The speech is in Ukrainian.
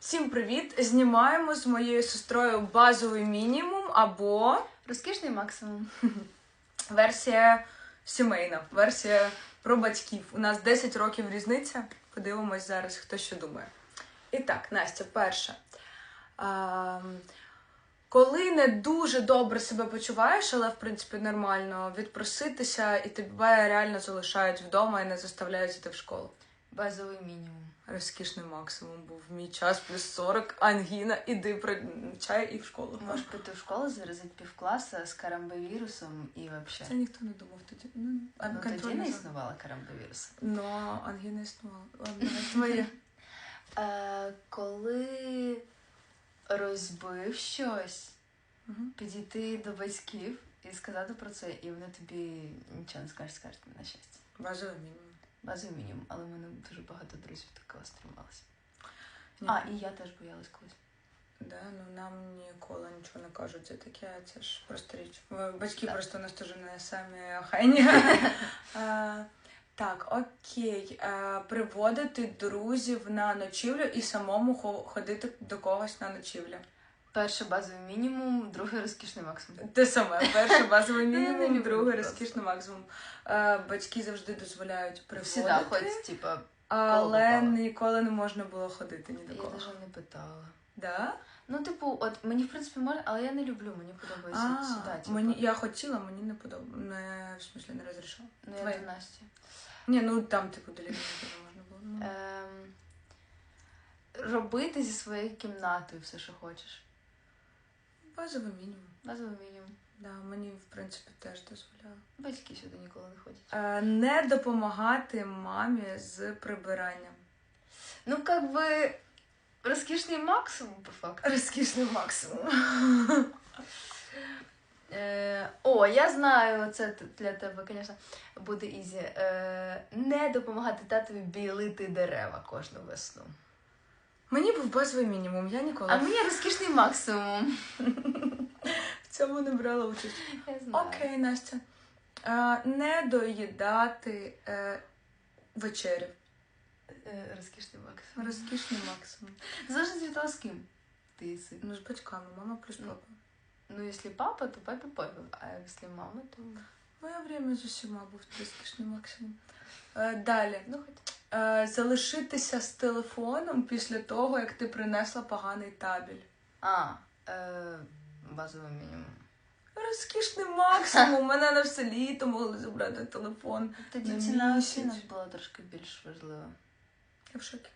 Всім привіт! Знімаємо з моєю сестрою базовий мінімум або Розкішний максимум. версія сімейна, версія про батьків. У нас 10 років різниця. Подивимось зараз, хто що думає. І так, Настя, перша. А, коли не дуже добре себе почуваєш, але в принципі нормально, відпроситися, і тебе реально залишають вдома і не заставляють йти в школу. Базовий мінімум. Розкішний максимум був мій час плюс 40, ангіна, іди про чай і в школу. Можеш прийти в школу, заразити півкласа з карамбовірусом і Це ніхто не думав тоді. Ну, Ну тоді не існувало карамбовірусу. Ну, ангіна існувала. Ладно, твоє. Е, коли розбив щось, підійти до батьків і сказати про це, і вони тобі нічого не скажуть, скажуть на щастя. Базовий мінімум. Базовий мінімум, але в мене дуже багато друзів такого стрималося. А, і я теж боялась колись. Да, ну нам ніколи нічого не кажуть за таке, це ж просто річ. Батьки Так. просто у нас теж не самі охайні. Е, Так, окей. Приводити друзів на ночівлю і самому хо- ходити до когось на ночівлю. Перший базовий мінімум, другий розкішний максимум. Те саме, перший базовий Ну, мінімум, другий розкішний максимум. Е, Батьки завжди дозволяють Всіда приводити, хоч, типа, але ніколи не можна було ходити ні до кого. я навіть не питала. Да? Ну, типу, от мені в принципі можна, але я не люблю, мені подобається А, сюди. Типу. мені, я хотіла, мені не подобалося. Не, в смысле, не розрішала. Ну, я до Насті. Ні, ну там, типу, до можна було. Ну, Ем, робити зі своєю кімнатою все, що хочеш. Базовий мінімум. Базовий мінімум. Да, мені, в принципі, теж дозволяли. Батьки сюди ніколи не ходять. Е, не допомагати мамі з прибиранням. Ну, как би, розкішний максимум, по факту. Розкішний максимум. Е, о, я знаю, це для тебе, звісно, буде ізі. Е, не допомагати татові білити дерева кожну весну. Мені був базовий мінімум, я ніколи А мені розкішний максимум. в цьому не брала участь. Я знаю. Окей, Настя. Не доїдати е, вечерю. Е, розкішний максимум. Розкішний максимум. Залежить від того, з ким ти їси. Ну, з батьками, мама плюс Ну. папа. Ну, якщо папа, то папі пофіг, а якщо мама, то. Моє время з усіма був розкішний максимум. Е, далі. Ну, хоч. Е, залишитися з телефоном після того, як ти принесла поганий табель. А, е, базовий мінімум. Розкішний максимум. Мене на все літо могли забрати телефон. Тоді ціна оцінок була трошки більш важлива. Я в шокі.